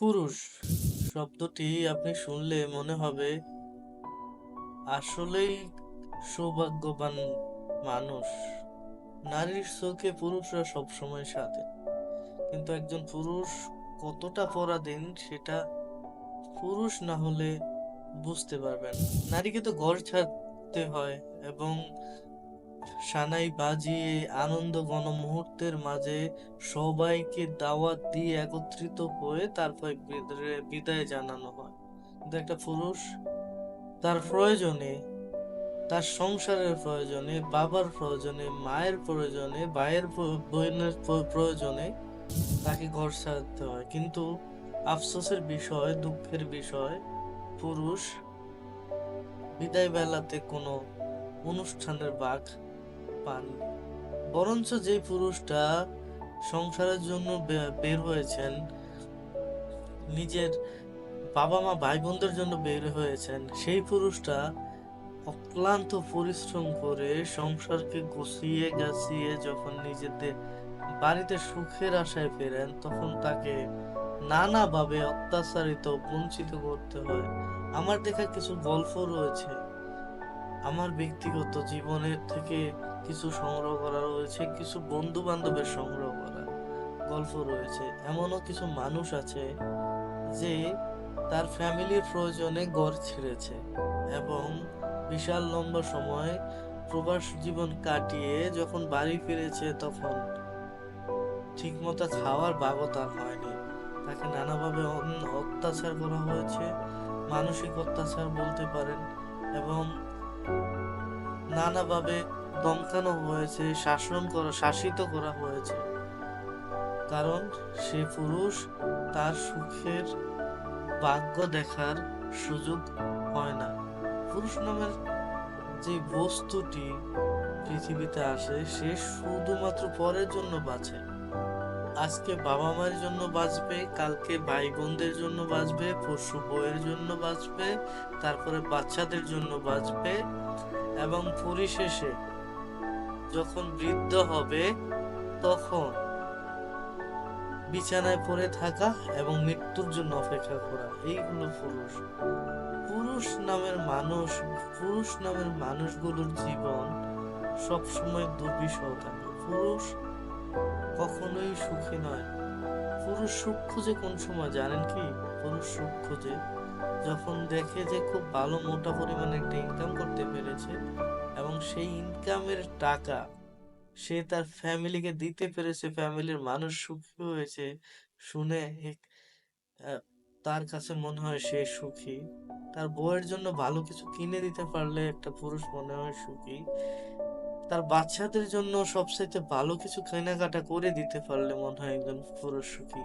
পুরুষ। শব্দটি আপনি শুনলে মনে হবে, আসলেই সৌভাগ্যবান মানুষ। নারীর চোখে পুরুষরা সবসময় সাথে কিন্তু একজন পুরুষ কতটা পরাধীন সেটা পুরুষ না হলে বুঝতে পারবেন নারীকে তো ঘর ছাড়তে হয় এবং সানাই বাজিয়ে আনন্দ ঘন মুহূর্তের মাঝে সবাইকে দাওয়াত দিয়ে একত্রিত হয়ে তারপর বিদায়- জানানো হয়। কিন্তু একটা পুরুষ তার প্রয়োজনে, তার সংসারের প্রয়োজনে, বাবার প্রয়োজনে, মায়ের প্রয়োজনে, ভাইয়ের বোনের প্রয়োজনে তাকে ঘর ছাড়তে হয়। কিন্তু আফসোসের বিষয়, দুঃখের বিষয়, পুরুষ বিদায় বেলাতে কোনো অনুষ্ঠানের বাঘ পাননি বরঞ্চ যে পুরুষটা সংসারের জন্য বের হয়েছেন, নিজের বাবা মা ভাই বোনদের জন্য বের হয়েছেন, সেই পুরুষটা অক্লান্ত পরিশ্রম করে সংসারকে গুছিয়ে গাছিয়ে যখন নিজেদের বাড়িতে সুখের আশায় ফেরেন, তখন তাকে নানাভাবে অত্যাচারিত, বঞ্চিত করতে হয়। আমার দেখা কিছু গল্প রয়েছে। আমার ব্যক্তিগত জীবনের থেকে কিছু সংগ্রহ করা রয়েছে, কিছু বন্ধু বান্ধবের সংগ্রহ করা গল্প রয়েছে। এমনও কিছু মানুষ আছে যে তার ফ্যামিলির প্রয়োজনে গড় ছেড়েছে এবং বিশাল লম্বা সময় প্রবাস জীবন কাটিয়ে যখন বাড়ি ফিরেছে তখন ঠিকমতো খাওয়ার বাগও তার হয়নি। তাকে নানাভাবে অত্যাচার করা হয়েছে, মানসিক অত্যাচার বলতে পারেন এবং নানাভাবে দমকানো হয়েছে, শাসন করা, শাসিত করা হয়েছে। কারণ সে পুরুষ, তার সুখের ভাগ্য দেখার সুযোগ হয় না। পুরুষ নামের যে বস্তুটি পৃথিবীতে আসে, সে শুধুমাত্র পরের জন্য বাঁচে। আজকে বাবা মায়ের জন্য বাঁচবে, কালকে ভাই বোনদের জন্য বাঁচবে পশু বইয়ের জন্য বাঁচবে, তারপরে বাচ্চাদের জন্য বাঁচবে এবং পরিশেষে যখন বৃদ্ধ হবে তখন বিছানায় পড়ে থাকা এবং মৃত্যুর জন্য অপেক্ষা করা এইগুলো পুরুষ। পুরুষ নামের মানুষ, পুরুষ নামের মানুষগুলোর জীবন সবসময় দুর্বিষহ থাকে। পুরুষ কখনোই সুখী নয়। পুরুষ সুখ খুঁজে কোন সময় জানেন কি? পুরুষ সুখ খুঁজে যখন দেখে যে খুব ভালো মোটা পরিমাণে একটা ইনকাম করতে পেরেছে এবং সেই ইনকামের টাকা সে তার ফ্যামিলিকে দিতে পেরেছে ফ্যামিলির মানুষ সুখী হয়েছে শুনে তার কাছে মনে হয় সে সুখী। তার বউয়ের জন্য ভালো কিছু কিনে দিতে পারলে একটা পুরুষ মনে হয় সুখী। তার বাচ্চাদের জন্য সবচাইতে ভালো কিছু কেনাকাটা করে দিতে পারলে মনে হয় একজন পুরুষ সুখী।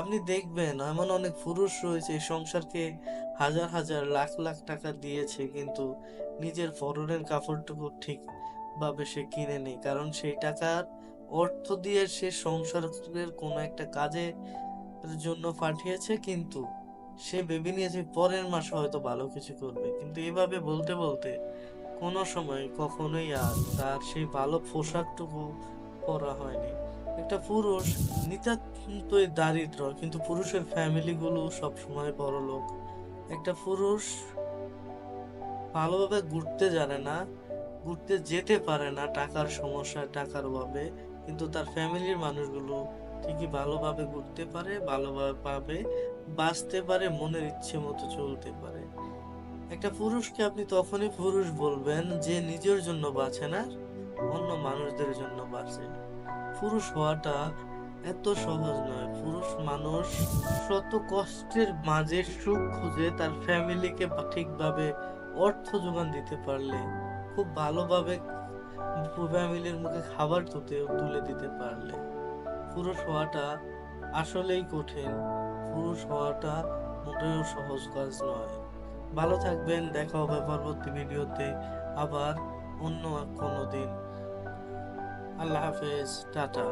আপনি দেখবেন এমন অনেক পুরুষ রয়েছে সংসারকে হাজার হাজার লাখ লাখ টাকা দিয়েছে, কিন্তু নিজের পরনের কাপড়টুকু ঠিক ভাবে সে কিনে নেই। কারণ সেই টাকার অর্থ দিয়ে সে সংসারের কোনো একটা কাজে জন্য পাঠিয়েছে, কিন্তু সে ভেবে নিয়েছে পরের মাসে হয়তো ভালো কিছু করবে। কিন্তু এভাবে বলতে বলতে কোনো সময় কখনোই আর তার সেই ভালো পোশাকটুকু পরা হয়নি। একটা পুরুষ, নিতান্তই দারিদ্র কিন্তু পুরুষের ফ্যামিলি গুলো সবসময় বড় লোক। একটা পুরুষ ভালোভাবে ঘুরতে জানে না, ঘুরতে যেতে পারে না টাকার সমস্যা টাকার অভাবে, কিন্তু তার ফ্যামিলির মানুষগুলো ঠিকই ভালোভাবে ঘুরতে পারে, ভালোভাবে পাবে, বাঁচতে পারে, মনের ইচ্ছে মতো চলতে পারে। একটা পুরুষকে আপনি তখনই পুরুষ বলবেন যে নিজের জন্য বাঁচে না, অন্য মানুষদের জন্য বাঁচে। পুরুষ হওয়াটা এত সহজ নয়। পুরুষ মানুষ শত কষ্টের মাঝে সুখ খুঁজে তার ফ্যামিলিকে ঠিকভাবে অর্থ যোগান দিতে পারলে, খুব ভালোভাবে ফ্যামিলির মুখে খাবার তুতে, তুলে দিতে পারলে। পুরুষ হওয়াটা আসলেই কঠিন। পুরুষ হওয়াটা মোটেও সহজ কাজ নয়। ভালো থাকবেন দেখা হবে পরবর্তী ভিডিওতে আবার অন্য কোনো দিন। আল্লাহ হাফেজ টাটা।